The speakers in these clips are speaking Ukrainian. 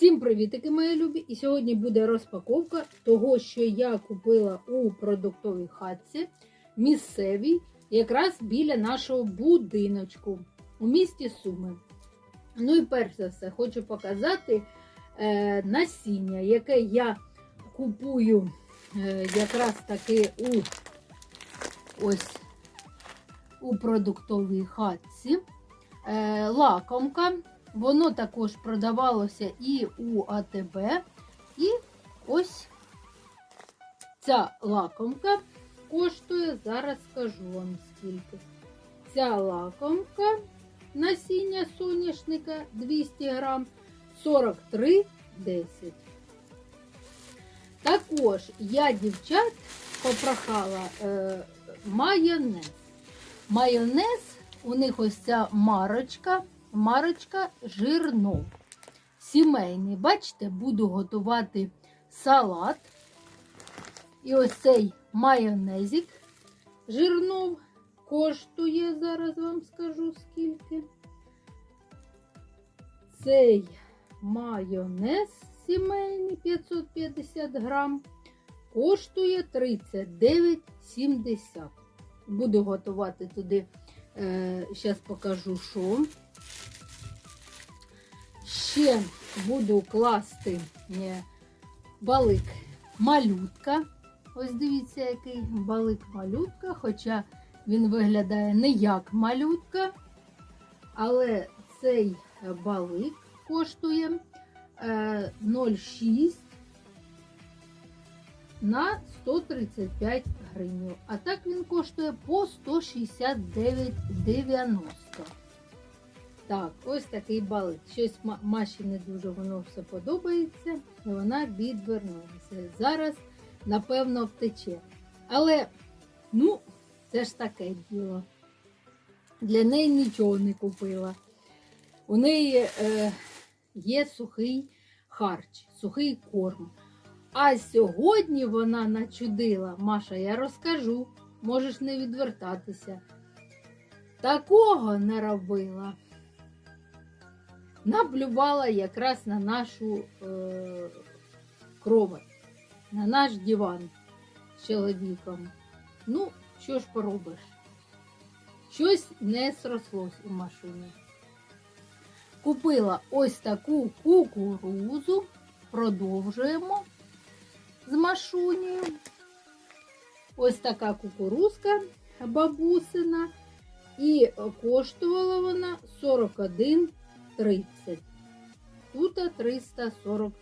Всім привітики, мої любі! І сьогодні буде розпаковка того, що я купила у продуктовій хатці місцевій, якраз біля нашого будиночку у місті Суми. Ну і перш за все, хочу показати е, насіння, яке я купую е, якраз таки у ось у продуктовій хатці. Е, лакомка. Воно також продавалося і у АТБ. І ось ця лакомка коштує, зараз скажу вам скільки. Ця лакомка насіння соняшника 200 грам 43,10. Також я дівчат попрохала е, майонез. Майонез, у них ось ця марочка марочка жирнов. Сімейний. Бачите, буду готувати салат. І ось цей майонезик жирнов коштує, зараз вам скажу скільки. Цей майонез сімейний 550 грам коштує 39,70. Буду готувати туди, зараз покажу, що. Ще буду класти е, балик малютка. Ось дивіться, який балик малютка, хоча він виглядає не як малютка. Але цей балик коштує 0,6 на 135 гривень. А так він коштує по 169,90. Так, ось такий балик. Щось Маші не дуже воно все подобається, і вона відвернулася. Зараз, напевно, втече. Але, ну, це ж таке діло. Для неї нічого не купила. У неї е, є сухий харч, сухий корм. А сьогодні вона начудила, Маша, я розкажу, можеш не відвертатися. Такого не робила наблювала якраз на нашу е, кровать, на наш диван з чоловіком. Ну, що ж поробиш? Щось не срослось у машині. Купила ось таку кукурузу, продовжуємо з машунею. Ось така кукурузка бабусина. І коштувала вона 41 30. Тут 340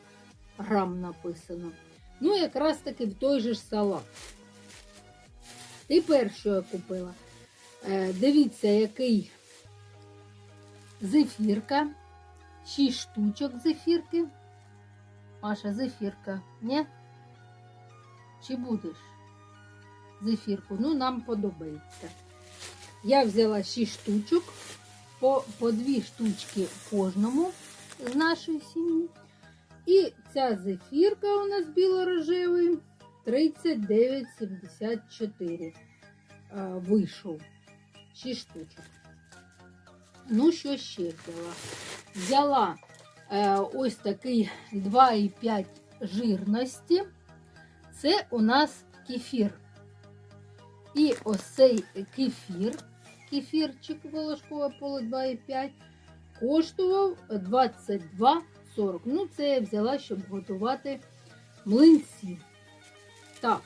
грам написано. Ну, якраз таки в той же ж салат. Тепер, що я купила? Е, дивіться, який зефірка. 6 штучок зефірки. Маша, зефірка, ні? Чи будеш зефірку? Ну, нам подобається. Я взяла 6 штучок по, по дві штучки кожному з нашої сім'ї. І ця зефірка у нас біло-рожевий 39,74 вийшов. 6 штучок. Ну, що ще взяла? Взяла е, ось такий 2,5 жирності. Це у нас кефір. І ось цей кефір кефірчик волошкове поле 2,5 коштував 22,40. Ну, це я взяла, щоб готувати млинці. Так,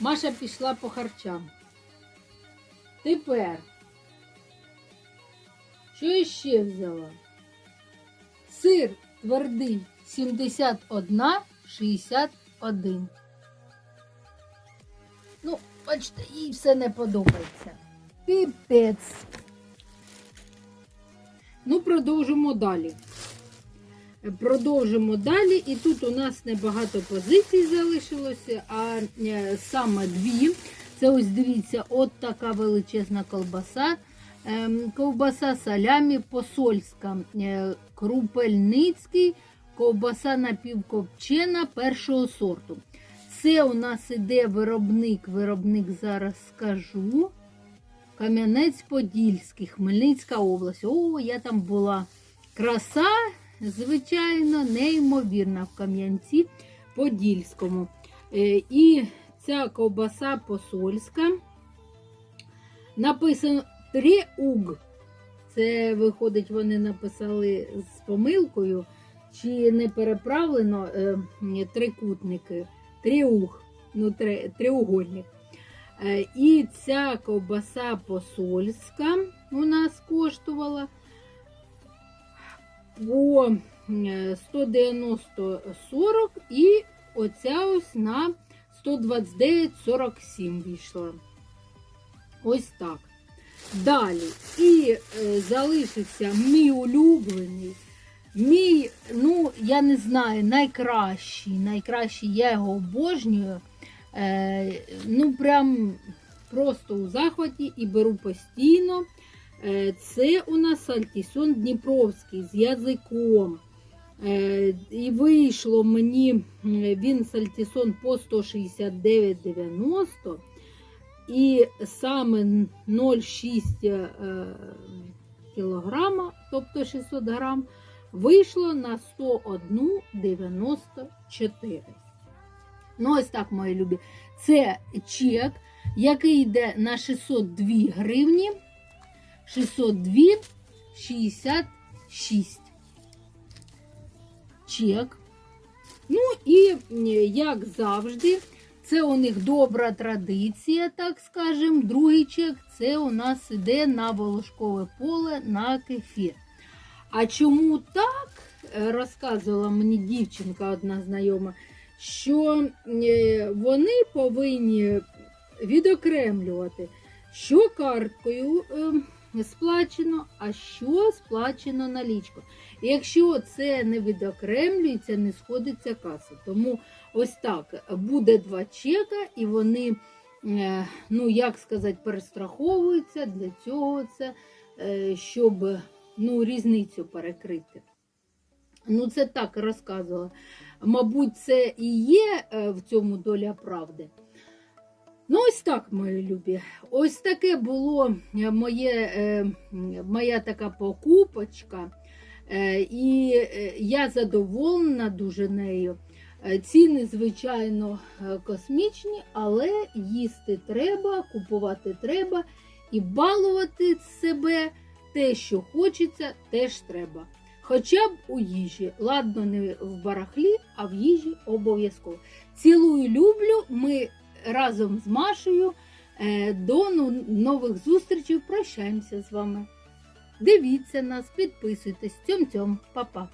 Маша пішла по харчам. Тепер, що я ще взяла? Сир твердий 71,61. Ну, бачите, їй все не подобається. Піпець. Ну, продовжимо далі. Продовжимо далі. І тут у нас небагато позицій залишилося, а е, саме дві. Це ось дивіться, от така величезна колбаса. Ем, ковбаса салямі посольська, е, крупельницький, ковбаса напівкопчена першого сорту. Це у нас іде виробник, виробник зараз скажу. Кам'янець-Подільський, Хмельницька область. О, я там була. Краса звичайно, неймовірна в Кам'янці Подільському. Е, І ця ковбаса посольська написано Тріуг. Це, виходить, вони написали з помилкою, чи не переправлено е, трикутники. Тріуг, ну, треугольник. Е, І ця ковбаса посольська у нас коштувала по е, 190,40 і оця ось на 129,47 вийшла. Ось так. Далі. І е, залишився мій улюблений. Мій, ну, я не знаю, найкращий. Найкращий, я його обожнюю. Е, ну, прям просто у захваті і беру постійно. Е, це у нас сальтісон Дніпровський з язиком. Е, і вийшло мені він сальтісон по 169,90. І саме 0,6 е, кілограма, тобто 600 грам, вийшло на 101,94. Ну, ось так, мої любі. Це чек, який йде на 602 гривні. 602,66. Чек. Ну і як завжди, це у них добра традиція, так скажемо. Другий чек це у нас іде на волошкове поле на кефір. А чому так? Е, Розказувала мені дівчинка одна знайома, що е, вони повинні відокремлювати, що карткою е, сплачено, а що сплачено налічкою. І якщо це не відокремлюється, не сходиться каса. Тому ось так буде два чека, і вони, е, ну як сказати, перестраховуються для цього, це, е, щоб ну, різницю перекрити. Ну, це так розказувала. Мабуть, це і є е, в цьому доля правди. Ну, ось так, мої любі. Ось таке було е, моє, е, моя така покупочка. І я задоволена дуже нею. Ціни, звичайно, космічні, але їсти треба, купувати треба і балувати себе те, що хочеться, теж треба. Хоча б у їжі. Ладно, не в барахлі, а в їжі обов'язково. Цілую, люблю. Ми разом з Машею е, до ну- нових зустрічей. Прощаємося з вами. Дивіться нас, підписуйтесь. Цьом-цьом, па-па.